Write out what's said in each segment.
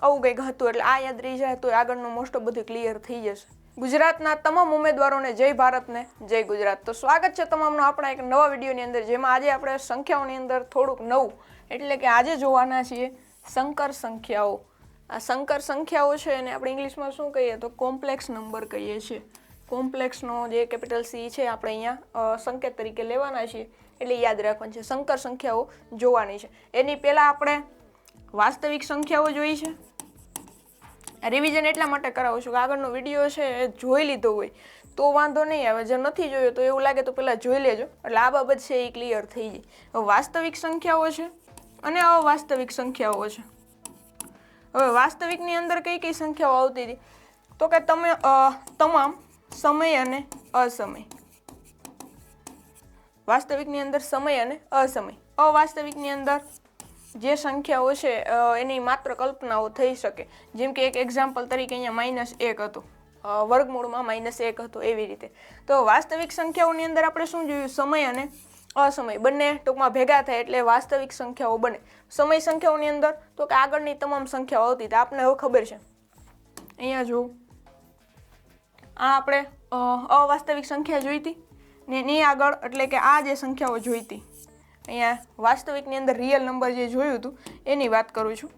આવું કંઈક હતું એટલે આ યાદ રહી જાય તો આગળનું મોસ્ટ બધું ક્લિયર થઈ જશે. ગુજરાતના તમામ ઉમેદવારોને જય ભારતને જય ગુજરાત. તો સ્વાગત છે તમામનો આપણા એક નવા વિડીયોની અંદર, જેમાં આજે આપણે સંખ્યાઓની અંદર થોડુંક નવું, એટલે કે આજે જોવાના છીએ સંકર સંખ્યાઓ. આ સંકર સંખ્યાઓ છે એને આપણે ઇંગ્લિશમાં શું કહીએ તો કોમ્પ્લેક્સ નંબર કહીએ છીએ. કોમ્પ્લેક્સનો જે કેપિટલ સી છે આપણે અહીંયા સંકેત તરીકે લેવાના છીએ. એટલે યાદ રાખવાનું છે, સંકર સંખ્યાઓ જોવાની છે. એની પહેલાં આપણે વાસ્તવિક સંખ્યાઓ જોઈ છે. રિવિઝન એટલા માટે કરાવું છું કે આગળનો વીડિયો છે એ જોઈ લીધો હોય તો વાંધો નહીં આવે. જો નથી જોયો તો એવું લાગે તો પહેલાં જોઈ લેજો. એટલે આ બાબત છે એ ક્લિયર થઈ જાય વાસ્તવિક સંખ્યાઓ છે અને અવાસ્તવિક સંખ્યાઓ છે. હવે વાસ્તવિકની અંદર કઈ કઈ સંખ્યાઓ આવતી હતી? તો કે તમે તમામ સમય અને અસમય. વાસ્તવિકની અંદર સમય અને અસમય. અવાસ્તવિકની અંદર જે સંખ્યાઓ છે એની માત્ર કલ્પનાઓ થઈ શકે. જેમ કે એક એક્ઝામ્પલ તરીકે અહીંયા માઇનસ એક હતું. વર્ગમૂળમાં માઇનસ એક હતું એવી રીતે. તો વાસ્તવિક સંખ્યાઓની અંદર આપણે શું જોયું? સમય અને અસમય. બંને ટૂંકમાં ભેગા થાય એટલે વાસ્તવિક સંખ્યાઓ બને. સમય સંખ્યાઓની અંદર તો કે આગળની તમામ સંખ્યાઓ હતી હતી. આપને હવે ખબર છે. અહીંયા જુઓ. આ આપણે અવાસ્તવિક સંખ્યા જોઈતી ને એની આગળ એટલે કે આ જે સંખ્યાઓ જોઈતી અહીંયા વાસ્તવિકની અંદર રિયલ નંબર જે જોયું હતું, એની વાત કરું છું.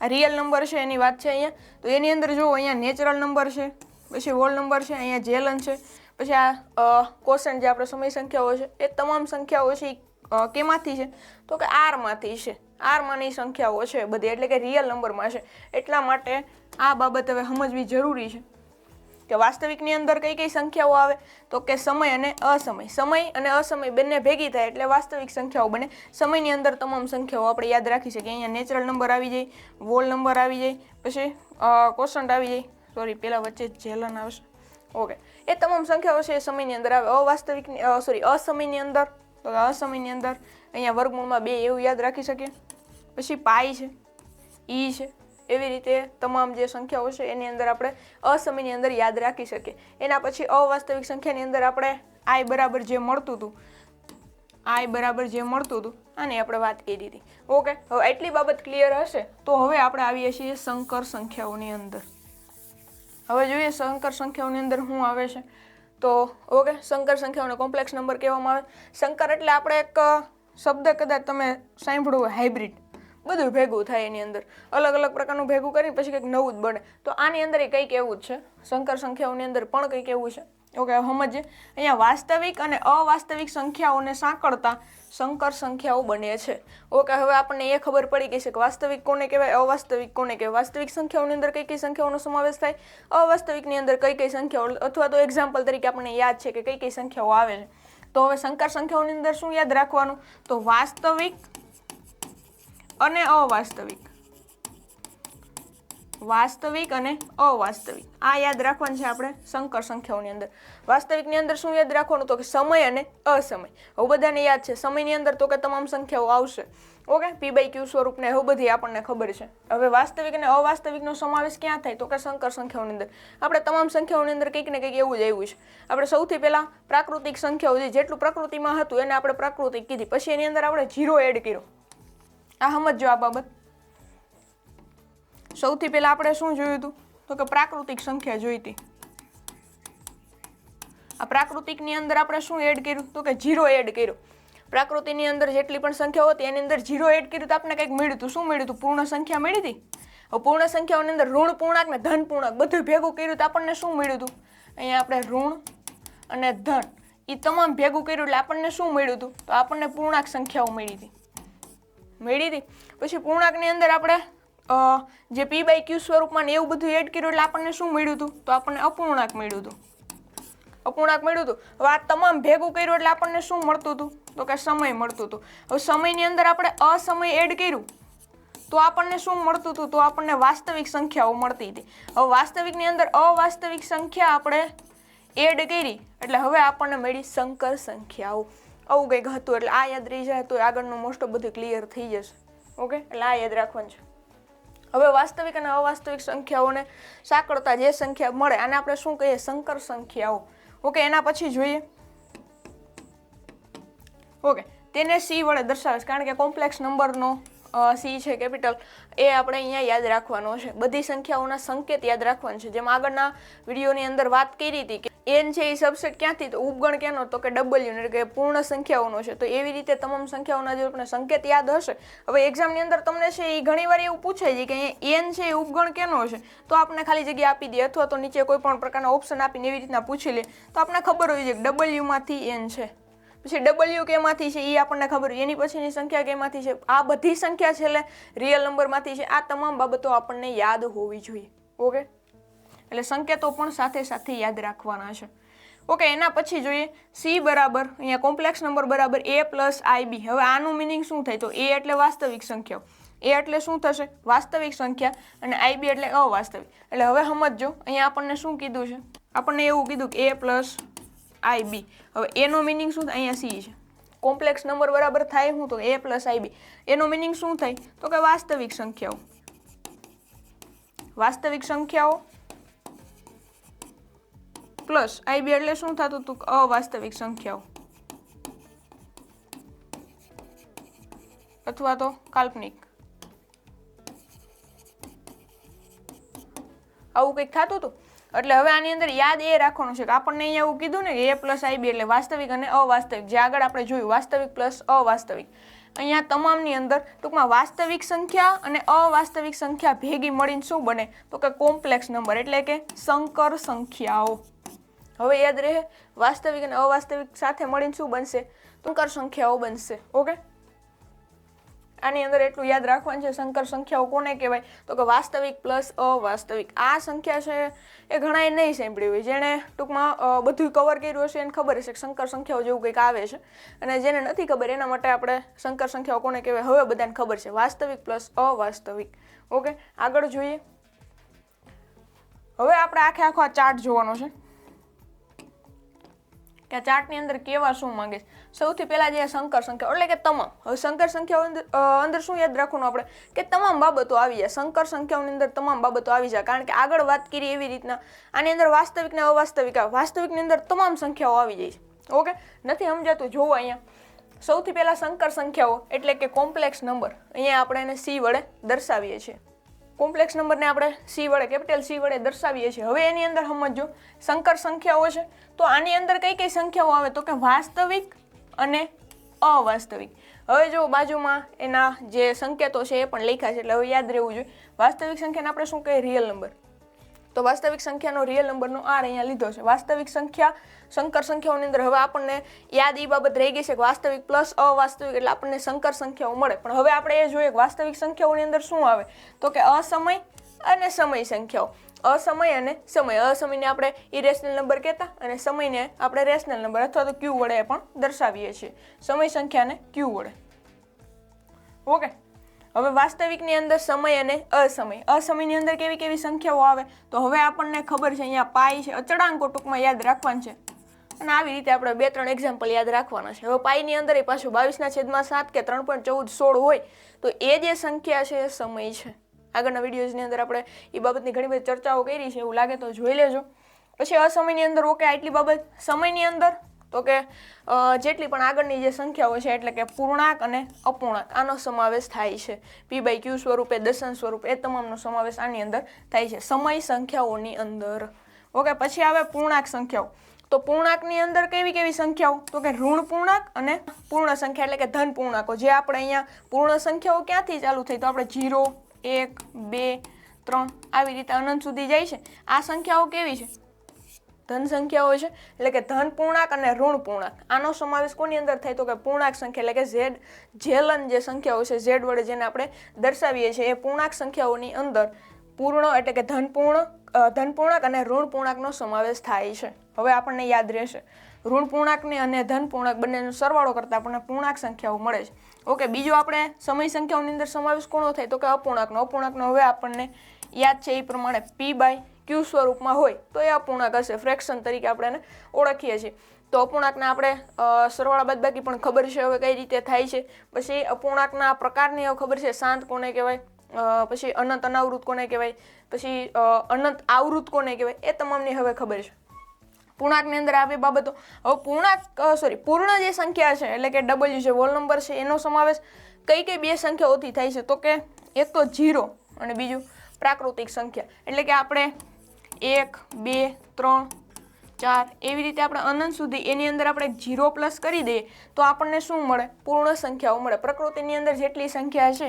આ રિયલ નંબર છે, એની વાત છે અહીંયા. તો એની અંદર જુઓ, અહીંયા નેચરલ નંબર છે, પછી હોલ નંબર છે, અહીંયા જેલન છે, પછી આ કોશન જે આપણે સમય સંખ્યાઓ છે, એ તમામ સંખ્યાઓ છે એ કેમાંથી છે? તો કે આરમાંથી છે. આરમાંની સંખ્યાઓ છે બધી, એટલે કે રિયલ નંબરમાં છે. એટલા માટે આ બાબત હવે સમજવી જરૂરી છે. કે વાસ્તવિકની અંદર કઈ કઈ સંખ્યાઓ આવે? તો કે સમય અને અસમય. સમય અને અસમય બંને ભેગી થાય એટલે વાસ્તવિક સંખ્યાઓ બને. સમયની અંદર તમામ સંખ્યાઓ આપણે યાદ રાખી શકીએ. અહીંયા નેચરલ નંબર આવી જાય વોલ નંબર આવી જાય, પછી કોસન્ટ આવી જાય. સોરી પેલા વચ્ચે જેલન આવશે ઓકે એ તમામ સંખ્યાઓ છે એ સમયની અંદર આવે. અવાસ્તવિકની સોરી અસમયની અંદર. તો અસમયની અંદર અહીંયા વર્ગમૂળમાં બે એવું યાદ રાખી શકીએ. પછી પાઈ છે ઈ છે એવી રીતે તમામ જે સંખ્યાઓ છે એની અંદર આપણે અસમયની અંદર યાદ રાખી શકીએ. એના પછી અવાસ્તવિક સંખ્યાની અંદર આપણે આઈ બરાબર જે મળતું હતું આઈ બરાબર જે મળતું હતું, આની આપણે વાત કરી હતી ઓકે હવે એટલી બાબત ક્લિયર હશે, તો હવે આપણે આવીએ છીએ સંકર સંખ્યાઓની અંદર. હવે જોઈએ સંકર સંખ્યાઓની અંદર શું આવે છે. તો ઓકે સંકર સંખ્યાઓને કોમ્પ્લેક્સ નંબર કહેવામાં આવે. સંકર એટલે આપણે એક શબ્દ કદાચ તમે સાંભળ્યું હાઇબ્રિડ બધું ભેગું થાય એની અંદર. અલગ અલગ પ્રકારનું ભેગું કરી પછી કંઈક નવું જ બને. તો આની અંદર એ કંઈક એવું જ છે. સંકર સંખ્યાઓની અંદર પણ કંઈક એવું છે. ઓકે સમજીએ. અહીંયા વાસ્તવિક અને અવાસ્તવિક સંખ્યાઓને સાંકળતા સંકર સંખ્યાઓ બને છે. ઓકે, હવે આપણને એ ખબર પડી ગઈ છે કે વાસ્તવિક કોને કહેવાય, અવાસ્તવિક કોને કહેવાય? વાસ્તવિક સંખ્યાઓની અંદર કઈ કઈ સંખ્યાઓનો સમાવેશ થાય? અવાસ્તવિકની અંદર કઈ કઈ સંખ્યાઓ? અથવા તો એક્ઝામ્પલ તરીકે આપણને યાદ છે કે કઈ કઈ સંખ્યાઓ આવે છે તો હવે સંકર સંખ્યાઓની અંદર શું યાદ રાખવાનું? તો વાસ્તવિક અને અવાસ્તવિક. વાસ્તવિક અને અવાસ્તવિક. આ યાદ રાખવાનું છે આપણે સંકર સંખ્યાઓની અંદર. વાસ્તવિકની અંદર શું યાદ રાખવાનું? તો કે સમય અને અસમય. હવે બધાને યાદ છે, સમયની અંદર તો કે તમામ સંખ્યાઓ આવશે. ઓકે? પી બાય ક્યુ સ્વરૂપને એવું બધી આપણને ખબર છે. હવે વાસ્તવિક અને અવાસ્તવિકનો સમાવેશ ક્યાં થાય? તો કે સંકર સંખ્યાઓની અંદર. આપણે તમામ સંખ્યાઓની અંદર કંઈક ને કંઈક એવું જ આવ્યું છે. આપણે સૌથી પહેલાં પ્રાકૃતિક સંખ્યાઓ જે જેટલું પ્રકૃતિમાં હતું એને આપણે પ્રાકૃતિક કીધી. પછી એની અંદર આપણે જીરો એડ કર્યો. આ સમજો આ બાબત. સૌથી પહેલા આપણે શું જોયું હતું? તો કે પ્રાકૃતિક સંખ્યા જોઈ હતી. આ પ્રાકૃતિકની અંદર આપણે શું એડ કર્યું? તો કે જીરો એડ કર્યો. પ્રાકૃતિની અંદર જેટલી પણ સંખ્યાઓ હતી, એની અંદર જીરો એડ કર્યું તો આપણે કંઈક મળ્યું હતું. શું મળ્યું હતું? પૂર્ણ સંખ્યા મળી હતી? પૂર્ણ સંખ્યાઓની અંદર ઋણ પૂર્ણાંક ને ધન પૂર્ણાંક બધું ભેગું કર્યું તો આપણને શું મળ્યું હતું? અહીંયા આપણે ઋણ અને ધન એ તમામ ભેગું કર્યું એટલે આપણને શું મળ્યું હતું? તો આપણને પૂર્ણાંક સંખ્યાઓ મળી હતી. મેળવી હતી પછી પૂર્ણાંકની અંદર આપણે જે પી બાય ક્યુ સ્વરૂપમાં એવું બધું એડ કર્યું એટલે આપણને શું મળ્યું હતું તો આપણને અપૂર્ણાંક મળ્યું હતું અપૂર્ણાંક મળ્યું હતું હવે આ તમામ ભેગું કર્યું એટલે આપણને શું મળતું હતું તો કે સમય મળતું હતું હવે સમયની અંદર આપણે અસમય એડ કર્યું, તો આપણને શું મળતું હતું તો આપણને વાસ્તવિક સંખ્યાઓ મળતી હતી. હવે વાસ્તવિકની અંદર અવાસ્તવિક સંખ્યા આપણે એડ કરી. એટલે હવે આપણને મળી સંકર સંખ્યાઓ. આવું કંઈક હતું એટલે આ યાદ રહી જાય તો આગળનું મોસ્ટ ઓફ બધું ક્લિયર થઈ જશે. ઓકે એટલે આ યાદ રાખવાનું છે. હવે વાસ્તવિક અને અવાસ્તવિક સંખ્યાઓને સાંકળતા જે સંખ્યા મળે, આને આપણે શું કહીએ? સંકર સંખ્યાઓ. ઓકે એના પછી જોઈએ. ઓકે તેને સી વડે દર્શાવે કારણ કે કોમ્પ્લેક્સ નંબરનો સી છે કેપિટલ, એ આપણે અહીંયા યાદ રાખવાનો છે. બધી સંખ્યાઓના સંકેત યાદ રાખવાનું છે. જેમ આગળના વિડીયોની અંદર વાત કરી હતી કે એન છે એ સબસેટ ક્યાંથી, તો ઉપગણ ક્યાંનો, તો કે ડબલ્યુ એટલે કે પૂર્ણ સંખ્યાઓનો છે. તો એવી રીતે તમામ સંખ્યાઓના જો આપણે સંકેત યાદ હશે, હવે એક્ઝામની અંદર તમને છે એ ઘણીવાર એવું પૂછાય છે કે અહીંયા એન છે એ ઉપગણ કેનો છે? તો આપણે ખાલી જગ્યા આપી દે, અથવા તો નીચે કોઈ પણ પ્રકારના ઓપ્શન આપીને એવી રીતના પૂછી લે. તો આપણને ખબર હોય છે કે ડબલ્યુમાંથી એન છે. પછી ડબલ્યુ કેમાંથી છે એ આપણને ખબર એની પછીની સંખ્યા કેમાંથી છે? આ બધી સંખ્યા છેલ્લે રિયલ નંબરમાંથી છે. આ તમામ બાબતો આપણને યાદ હોવી જોઈએ. ઓકે? એટલે સંકેતો પણ સાથે સાથે યાદ રાખવાના છે. ઓકે, એના પછી જોઈએ. સી બરાબર, અહીંયા કોમ્પ્લેક્સ નંબર બરાબર એ પ્લસ આઈબી હવે આનું મિનિંગ શું થાય? તો એ એટલે વાસ્તવિક સંખ્યાઓ એ એટલે શું થશે? વાસ્તવિક સંખ્યા અને આઈબી એટલે અવાસ્તવિક. એટલે હવે સમજો અહીંયા આપણને શું કીધું છે? આપણને એવું કીધું કે એ પ્લસ આઈ બી. હવે એનો મિનિંગ શું થાય? અહીંયા સી છે. કોમ્પ્લેક્સ નંબર બરાબર થાય શું? તો એ પ્લસ આઈ બી એનો મિનિંગ શું થાય? તો કે વાસ્તવિક સંખ્યાઓ. વાસ્તવિક સંખ્યાઓ પ્લસ આઈબી એટલે શું થતું હતું? અવાસ્તવિક સંખ્યાઓ. અથવા તો કાલ્પનિક. આવું કંઈક થતું હતું? એટલે હવે આની અંદર યાદ એ રાખવાનું છે કે આપણને અહીંયા એવું કીધું ને કે એ પ્લસ આઈબી એટલે વાસ્તવિક અને અવાસ્તવિક. જે આગળ આપણે જોયું, વાસ્તવિક પ્લસ અવાસ્તવિક. અહીંયા તમામની અંદર ટૂંકમાં વાસ્તવિક સંખ્યા અને અવાસ્તવિક સંખ્યા ભેગી મળીને શું બને? તો કે કોમ્પ્લેક્સ નંબર એટલે કે સંકર સંખ્યાઓ. હવે યાદ રહે, વાસ્તવિક અને અવાસ્તવિક સાથે મળીને શું બનશે? સંકર સંખ્યાઓ બનશે. ઓકે આની અંદર એટલું યાદ રાખવાનું છે, સંકર સંખ્યાઓ કોને કહેવાય? તો કે વાસ્તવિક પ્લસ અવાસ્તવિક. આ સંખ્યા છે એ ઘણાએ નહીં સાંભળી હોય. જેણે ટૂંકમાં બધું કવર કર્યું હશે એને ખબર હશે કે સંકર સંખ્યાઓ જેવું કંઈક આવે છે. અને જેને નથી ખબર એના માટે આપણે સંકર સંખ્યાઓ કોને કહેવાય? હવે બધાને ખબર છે. વાસ્તવિક પ્લસ અવાસ્તવિક. ઓકે, આગળ જોઈએ. હવે આપણે આખે આખો આ ચાર્ટ જોવાનો છે. કે આ ચાર્ટની અંદર કેવા શું માંગે છે? સૌથી પહેલા જે સંકર સંખ્યા, એટલે કે તમામ. હવે સંકર સંખ્યાઓ અંદર શું યાદ રાખવાનું આપણે? કે તમામ બાબતો આવી જાય. સંકર સંખ્યાઓની અંદર તમામ બાબતો આવી જાય. કારણ કે આગળ વાત કરી એવી રીતના. આની અંદર વાસ્તવિક ને અવાસ્તવિક વાસ્તવિકની અંદર તમામ સંખ્યાઓ આવી જાય છે. ઓકે? નથી સમજાતું? જોવો અહીંયા. સૌથી પહેલાં સંકર સંખ્યાઓ, એટલે કે કોમ્પ્લેક્સ નંબર. અહીંયા આપણે એને સી વડે દર્શાવીએ છીએ. કોમ્પ્લેક્સ નંબરને આપણે સી વડે, કેપિટલ સી વડે દર્શાવીએ છીએ. હવે એની અંદર સમજો સંકર સંખ્યાઓ છે. તો આની અંદર કઈ કઈ સંખ્યાઓ આવે? તો કે વાસ્તવિક અને અવાસ્તવિક. હવે જો બાજુમાં એના જે સંકેતો છે એ પણ લખ્યા છે, એટલે હવે યાદ રહેવું જોઈએ. વાસ્તવિક સંખ્યાને આપણે શું કહીએ? Real number. તો વાસ્તવિક સંખ્યાનો રિયલ નંબરનો આર અહીંયા લીધો છે. વાસ્તવિક સંખ્યા સંકર સંખ્યાઓની અંદર હવે આપણને યાદ એ બાબત રહી ગઈ છે કે વાસ્તવિક પ્લસ અવાસ્તવિક એટલે આપણને સંકર સંખ્યાઓ મળે. પણ હવે આપણે એ જોઈએ કે વાસ્તવિક સંખ્યાઓની અંદર શું આવે? તો કે અસમય અને સમય સંખ્યાઓ. અસમય અને સમય. અસમયને આપણે ઇરેશનલ નંબર કહેતા અને સમયને આપણે રેશનલ નંબર અથવા તો ક્યુ વડે પણ દર્શાવીએ છીએ. સમય સંખ્યાને ક્યુ વડે. ઓકે હવે વાસ્તવિકની અંદર સમય અને અસમય. અસમયની અંદર કેવી કેવી સંખ્યાઓ આવે? તો હવે આપણને ખબર છે, અહીંયા પાઈ છે, અચળાંકો ટૂંકમાં યાદ રાખવાનું છે. અને આવી રીતે આપણે બે ત્રણ એક્ઝામ્પલ યાદ રાખવાના છે. હવે પાઈની અંદર એ પાછું બાવીસના છેદમાં સાત કે ત્રણ પોઈન્ટ ચૌદ સોળ હોય, તો એ જે સંખ્યા છે એ સમય છે. આગળના વિડીયોઝની અંદર આપણે એ બાબતની ઘણી બધી ચર્ચાઓ કરી છે, એવું લાગે તો જોઈ લેજો. પછી અસમયની અંદર ઓકે આટલી બાબત. સમયની અંદર તો કે જેટલી પણ આગળની જે સંખ્યાઓ છે, એટલે કે પૂર્ણાંક અને અપૂર્ણાંક, આનો સમાવેશ થાય છે. પી બાય ક્યુ સ્વરૂપે દર્શન સ્વરૂપે, એ તમામનો સમાવેશ આની અંદર થાય છે. સમય સંખ્યાઓની અંદર. ઓકે, પછી આવે પૂર્ણાંક સંખ્યાઓ. તો પૂર્ણાંકની અંદર કેવી કેવી સંખ્યાઓ? તો કે ઋણ પૂર્ણાંક અને પૂર્ણ સંખ્યા, એટલે કે ધન પૂર્ણાંકો. જે આપણે અહીંયા પૂર્ણ સંખ્યાઓ ક્યાંથી ચાલુ થઈ? તો આપણે જીરો, એક, બે, ત્રણ, આવી રીતે અનંત સુધી જાય છે. આ સંખ્યાઓ કેવી છે? ધન સંખ્યાઓ છે, એટલે કે ધન પૂર્ણાંક અને ઋણ પૂર્ણાંક. આનો સમાવેશ કોની અંદર થાય તો કે પૂર્ણાંક સંખ્યા, એટલે કે ઝેડ જેલન જે સંખ્યાઓ છે, ઝેડ વડે જેને આપણે દર્શાવીએ છીએ, એ પૂર્ણાંક સંખ્યાઓની અંદર પૂર્ણ એટલે કે ધન પૂર્ણ ધન પૂર્ણાંક અને ઋણ પૂર્ણાંકનો સમાવેશ થાય છે. હવે આપણને યાદ રહેશે. ઋણ પૂર્ણાંકને અને ધન પૂર્ણાંક બંનેનો સરવાળો કરતાં આપણને પૂર્ણાંક સંખ્યાઓ મળે છે. ઓકે, બીજું આપણે સમય સંખ્યાઓની અંદર સમાવેશ કોનો થાય તો કે અપૂર્ણાંકનો. અપૂર્ણાંકનો હવે આપણને યાદ છે એ પ્રમાણે પી બાય ક્યુ સ્વરૂપમાં હોય, તો એ અપૂર્ણાંક હશે. ફ્રેક્શન તરીકે આપણે એને ઓળખીએ છીએ. તો અપૂર્ણાંકના આપણે સરવાળા બાદબાકી પણ ખબર છે હવે કઈ રીતે થાય છે. પછી અપૂર્ણાંકના પ્રકારની હવે ખબર છે. શાંત કોને કહેવાય? પછી અનંત અનાવૃત કોને કહેવાય? પછી અનંત આવૃત કોને કહેવાય? એ તમામની હવે ખબર છે. પૂર્ણાંકની અંદર આવી બાબતો. હવે પૂર્ણાંક સોરી પૂર્ણ જે સંખ્યા છે, એટલે કે ડબલ્યુ છે વોલ નંબર છે, એનો સમાવેશ કઈ કઈ બે સંખ્યાઓથી થાય છે? તો કે એક તો જીરો અને બીજું પ્રાકૃતિક સંખ્યા. એટલે કે આપણે એક, બે, ત્રણ, ચાર. એવી રીતે આપણે અનંત સુધી એની અંદર આપણે જીરો પ્લસ કરી દઈએ તો આપણને શું મળે? પૂર્ણ સંખ્યાઓ મળે. પ્રકૃતિની અંદર જેટલી સંખ્યા છે,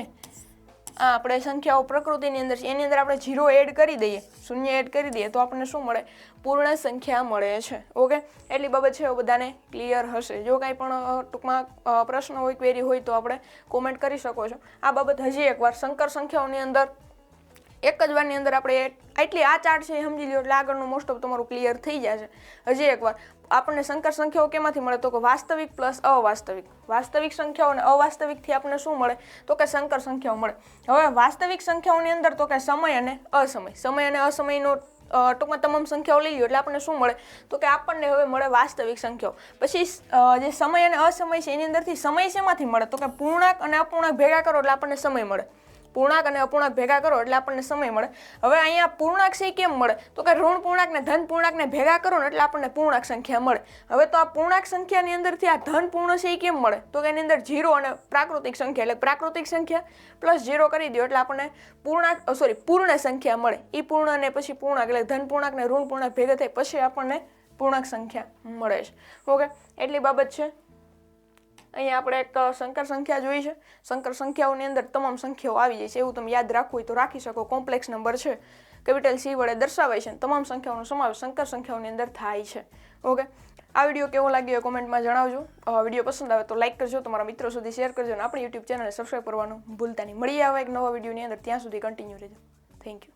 આ આપણે સંખ્યાઓ પ્રકૃતિની અંદર છે, એની અંદર આપણે જીરો એડ કરી દઈએ, શૂન્ય એડ કરી દઈએ તો આપણને શું મળે? પૂર્ણ સંખ્યા મળે છે. ઓકે એટલી બાબત છે બધાને ક્લિયર હશે. જો કાંઈ પણ ટૂંકમાં પ્રશ્ન હોય ક્વેરી હોય તો આપણે કોમેન્ટ કરી શકો છો. આ બાબત હજી એકવાર, સંકર સંખ્યાઓની અંદર એક જ વારની અંદર આપણે આટલી આ ચાર્ટ છે સમજી લો એટલે આગળનું મોસ્ટ ઓફ તમારું ક્લિયર થઈ જશે. હજી એકવાર, આપણને સંકર સંખ્યાઓ કેમાંથી મળે? તો કે વાસ્તવિક પ્લસ અવાસ્તવિક. વાસ્તવિક સંખ્યાઓ અને અવાસ્તવિકથી આપણને શું મળે? તો કે સંકર સંખ્યાઓ મળે. હવે વાસ્તવિક સંખ્યાઓની અંદર તો કે સમય અને અસમય. સમય અને અસમયનો ટૂંકમાં તમામ સંખ્યાઓ લઈ લો એટલે આપણને શું મળે? તો કે આપણને હવે મળે વાસ્તવિક સંખ્યાઓ. પછી જે સમય અને અસમય છે એની અંદરથી સમય શેમાંથી મળે? તો કે પૂર્ણાંક અને અપૂર્ણાંક ભેગા કરો એટલે આપણને સમય મળે. પૂર્ણાંક અને અપૂર્ણાંક ભેગા કરો એટલે આપણને સમય મળે. હવે અહીંયા પૂર્ણાંક છે કેમ મળે? તો કે ઋણ પૂર્ણાંક ને ધન પૂર્ણાંકને ભેગા કરો ને એટલે આપણને પૂર્ણાંક સંખ્યા મળે. હવે તો આ પૂર્ણાંક સંખ્યાની અંદરથી આ ધન પૂર્ણ છે કેમ મળે? તો કે એની અંદર જીરો અને પ્રાકૃતિક સંખ્યા, એટલે પ્રાકૃતિક સંખ્યા પ્લસ જીરો કરી દો એટલે આપણને પૂર્ણાંક સોરી પૂર્ણ સંખ્યા મળે. એ પૂર્ણ અને પછી પૂર્ણાંક, એટલે ધન પૂર્ણાંક ને ઋણ પૂર્ણાંક ભેગા થાય, પછી આપણને પૂર્ણાંક સંખ્યા મળે છે. ઓકે? એટલી બાબત છે. અહીંયા આપણે એક સંકર સંખ્યા જોઈ છે. સંકર સંખ્યાઓની અંદર તમામ સંખ્યાઓ આવી જાય છે. એવું તમે યાદ રાખવું હોય તો રાખી શકો. કોમ્પ્લેક્સ નંબર છે. કેપિટલ સી વડે દર્શાવાય છે તમામ સંખ્યાઓનો સમાવેશ સંકર સંખ્યાઓની અંદર થાય છે. ઓકે? આ વીડિયો કેવો લાગ્યો એ કોમેન્ટમાં જણાવજો. વીડિયો પસંદ આવે તો લાઇક કરજો. તમારા મિત્રો સુધી શેર કરજો અને આપણી યુટ્યુબ ચેનલને સબસ્ક્રાઈબ કરવાનું ભૂલતા નહીં. મળીએ આવે એક નવા વિડીયોની અંદર. ત્યાં સુધી કન્ટિન્યુ રહેજો. Thank you.